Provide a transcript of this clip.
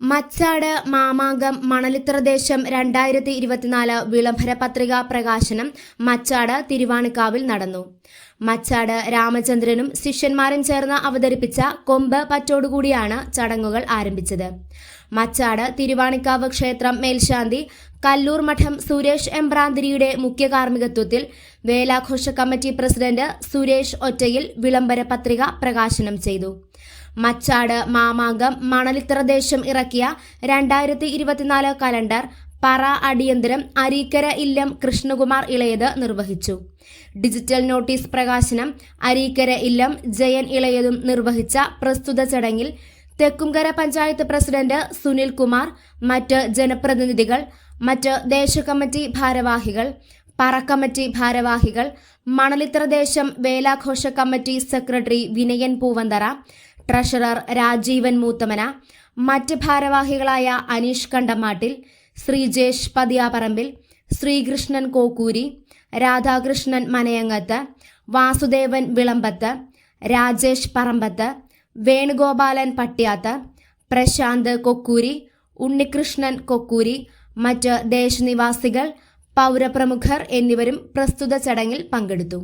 മച്ചാട് മാമാങ്കം മണലിത്രദേശം രണ്ടായിരത്തി ഇരുപത്തിനാല് വിളംബര പത്രിക പ്രകാശനം മച്ചാട് തിരുവാണിക്കാവിൽ നടന്നു. മച്ചാട് രാമചന്ദ്രനും ശിഷ്യന്മാരും ചേർന്ന് അവതരിപ്പിച്ച കൊമ്പ് പറ്റോടുകൂടിയാണ് ചടങ്ങുകൾ ആരംഭിച്ചത്. മച്ചാട് തിരുവാണിക്കാവ് ക്ഷേത്രം മേൽശാന്തി കല്ലൂർ മഠം സുരേഷ് എംബ്രാന്തിരിയുടെ മുഖ്യ കാർമ്മികത്വത്തിൽ വേലാഘോഷ കമ്മിറ്റി പ്രസിഡന്റ് സുരേഷ് ഒറ്റയിൽ വിളംബര പത്രിക പ്രകാശനം ചെയ്തു. മച്ചാട് മാമാങ്കം മണലിത്തറ ദേശം ഇറക്കിയ രണ്ടായിരത്തി ഇരുപത്തിനാല് കലണ്ടർ പറ അടിയന്തരം അരീക്കര ഇല്ലം കൃഷ്ണകുമാർ ഇളയത് നിർവഹിച്ചു. ഡിജിറ്റൽ നോട്ടീസ് പ്രകാശനം അരീക്കര ഇല്ലം ജയൻ ഇളയതും നിർവഹിച്ച പ്രസ്തുത ചടങ്ങിൽ തെക്കുംകര പഞ്ചായത്ത് പ്രസിഡന്റ് സുനിൽ കുമാർ മറ്റ് ജനപ്രതിനിധികൾ മറ്റ് ദേശകമ്മിറ്റി ഭാരവാഹികൾ പറ കമ്മിറ്റി ഭാരവാഹികൾ മണലിത്ര ദേശം വേലാഘോഷ committee secretary Vinayan Poovanthara treasurer Rajeevan Moothamana മറ്റ് ഭാരവാഹികളായ അനീഷ് കണ്ടമാട്ടിൽ ശ്രീജേഷ് പതിയാപറമ്പിൽ ശ്രീകൃഷ്ണൻ കോക്കൂരി രാധാകൃഷ്ണൻ മനയങ്ങത്ത് വാസുദേവൻ വിളമ്പത്ത് രാജേഷ് പറമ്പത്ത് വേണുഗോപാലൻ പട്ട്യാത്ത് പ്രശാന്ത് കൊക്കൂരി ഉണ്ണികൃഷ്ണൻ കൊക്കൂരി മറ്റ് ദേശനിവാസികൾ പൗരപ്രമുഖർ എന്നിവരും പ്രസ്തുത ചടങ്ങിൽ പങ്കെടുത്തു.